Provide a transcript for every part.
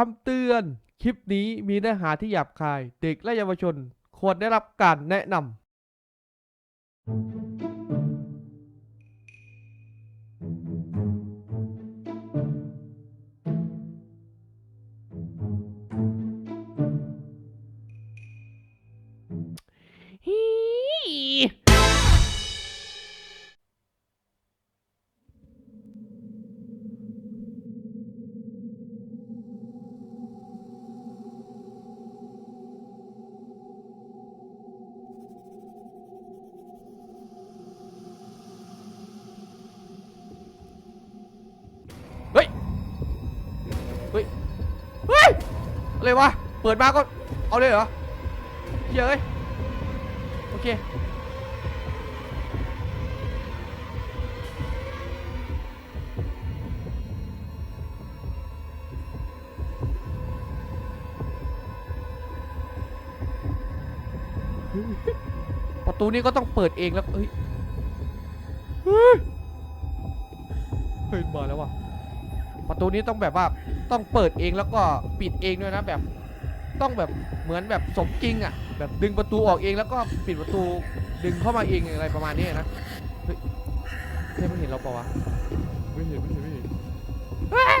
คำเตือน คลิปนี้มีเนื้อหาที่หยาบคาย เด็กและเยาวชน ควรได้รับการแนะนำ อะไรวะ เปิดมาก็เอาเลยเหรอเหี้ยเอ้ยโอเค ประตูนี้ก็ต้องเปิดเองแล้ว เฮ้ย เฮ้ยเฮ้ยมาแล้วว่ะ ประตูนี้ต้องแบบว่า ต้องเปิดเองแล้วก็ปิดเองด้วยนะแบบต้องแบบเหมือนแบบสมจริงอะแบบดึงประตูออกเองแล้วก็ปิดประตูดึงเข้ามาเองอะไรประมาณนี้นะเฮ้ยเฮ้ยมันเห็นเราปล่าวะไม่เห็นไม่เห็นไม่เห็นเฮ้ย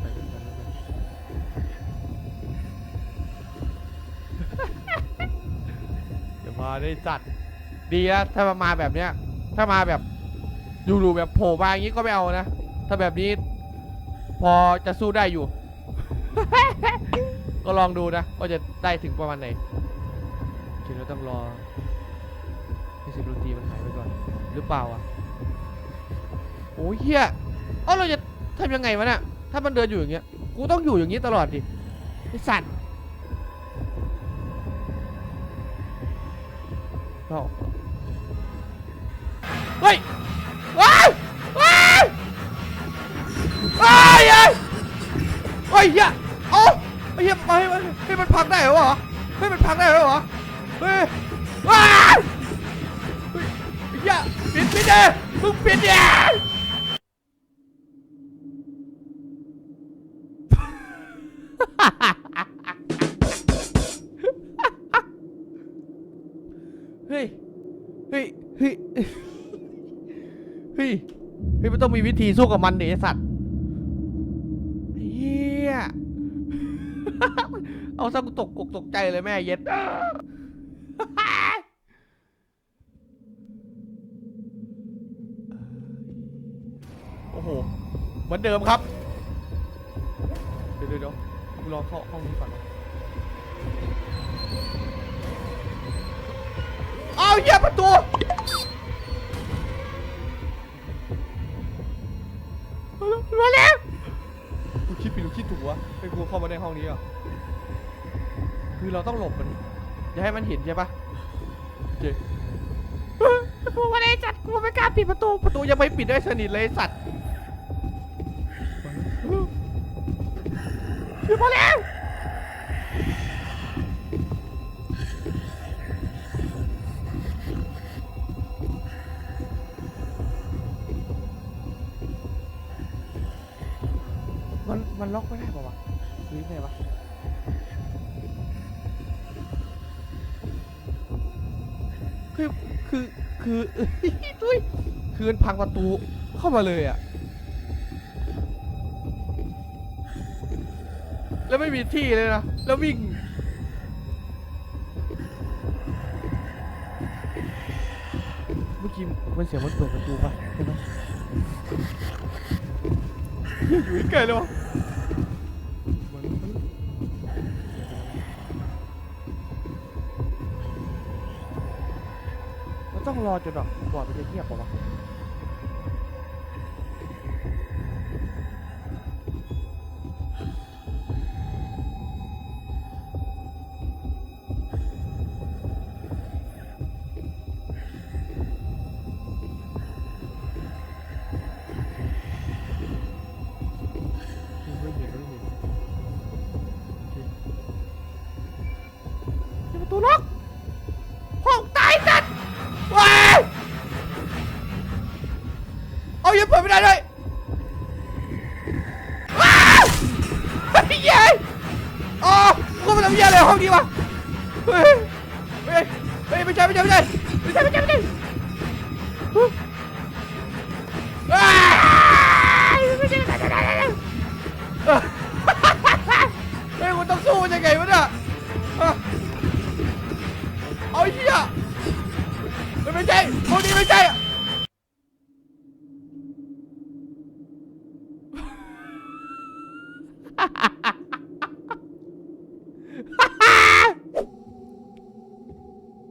ไปกันไปกันไปอย่ามาได้จัดดีนะถ้ามามาแบบเนี้ย ถ้ามาแบบอยู่ๆแบบโผล่มาอย่างนี้ก็ไม่เอานะ ถ้าแบบนี้ พอจะสู้ได้อยู่ ก็ลองดูนะว่าจะได้ถึงประมาณไหนทีเราต้องรอให้เสียงดนตรีมันหายไปก่อน หรือเปล่าอะโอ้ยเฮียเอ้าเราจะทำยังไงวะเนี่ยถ้ามันเดินอยู่อย่างเงี้ย กูต้องอยู่อย่างนี้ตลอดดิไอสัตว์เราเฮ้ยว้ายว้ ยเฮียเอ้าไอ้เฮียมาให้มันให้มันพังได้เหรอวะให้มันพังได้เหรอวะเฮ้ยว้ายเฮ้ยไอ้เฮียปิดปิดเด้มึงปิดเด้เฮ้ย เฮ้ย เฮ้ย เฮ้ย เฮ้ย มันต้องมีวิธีสู้กับมันดิไอ้สัตว์เฮีย เอาซะกูตกกกตกใจเลยแม่เย็ด โอ้โห เหมือนเดิมครับ เดี๋ยวเดี๋ยวเดี๋ยวกูลอเข้าห้องนี้ก่อนเอาเหี้ยประตูมาแล้วกูคิดผิดหรือคิดถูกวะไอ้กูเข้ามาในห้องนี้อะ คือเราต้องหลบมัน อย่าให้มันเห็นใช่ปะโอเคกูไม่ได้จัดกูไม่กล้าปิดประตูประตูยังไม่ปิดได้สนิทเลยไอ้สัตว์ขึ้นมาแล้วมันมันล็อกไม่ได้ป่าวะหรือไงวะ คือคือคือตุ้ยคือมันพังประตูเข้ามาเลยอะแล้วไม่มีที่เลยนะ แล้ววิ่งเมื่อกี้มันเสียงมันเปิดประตูปะใช่ไหมอยู่ใกล้เลยวะ รอจนแบบกว่ามันจะเงียบป่าวะ เปิดไม่ได้เลยไอ้เย้อ๋อกูไม่ทำเย้เลยห้องนี้วะเฮ้ยไม่ใช่ไม่ใช่ไม่ใช่ไม่ใช่ไม่ใช่ไม่ใช่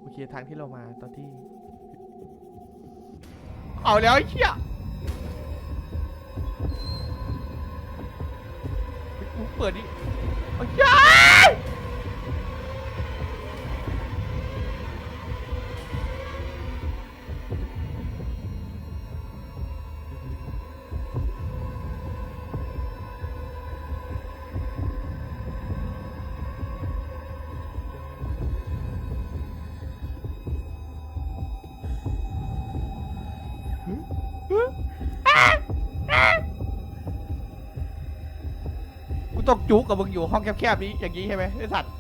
โอเคทางที่เรามาตอนที่ เอาแล้วไอ้เชียเปิดดิโอ้ย ต้องจุกกับมึงอยู่ห้องแคบๆนี้อย่างนี้ใช่ไหมไอ้สัตว์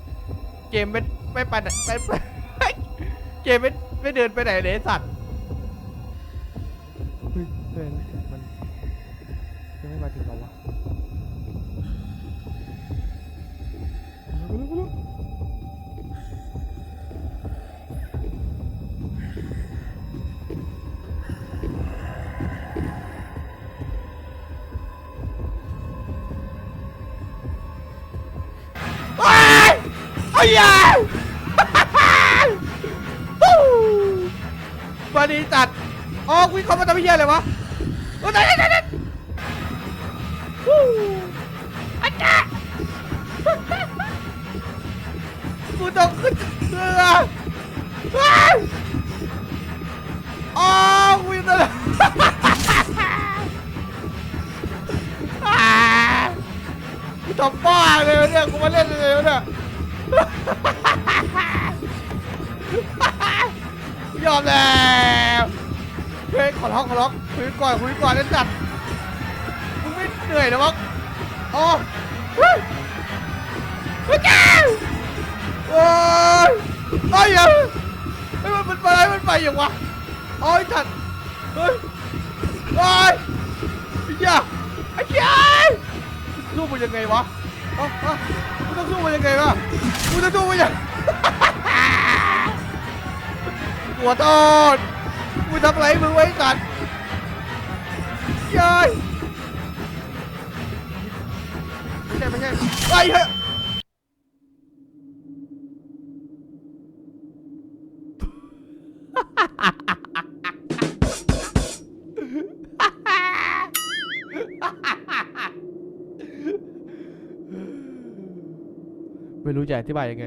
เกมไม่ไม่ไปไหนไม่ไม่เกมไม่ไม่เดินไปไหนเลยไอ้สัตว์ อ้ยายฮู้มาดีจัดอ๋อวิ่งเข้ามาทำเหี้ยอะไรวะโอ้ยตายตายตายตายฮู้อาจารย์กูต้องขึ้นเรือเฮ้ยอ๋อกูยังตายอ่ากูทำบ้าเลยเนี่ยกูมาเล่นเลยเนี่ย ยอมแล้วเฮ้ยขอร้องขอร้องคุยก่อนคุยก่อนเล่นจัดมึงไม่เหนื่อยนะมั้งอ๋อเฮ้ยเจ้าโอ้ยไอ้ยังไอ้มันมันไปมันไปอย่างวะโอ้ยจัดเฮ้ยโอ้ยไอ้เหี้ยไอ้เหี้ยสู้มันยังไงวะเอ้าเอ้ากูต้องสู้มันยังไงวะกูจะสู้มันยัง หัวโทษกูทำอะไรมึงไว้สัตว์ยัยไม่ใช่ไม่ใช่ไอ้เฮ้ยไม่รู้จะอธิบายยังไง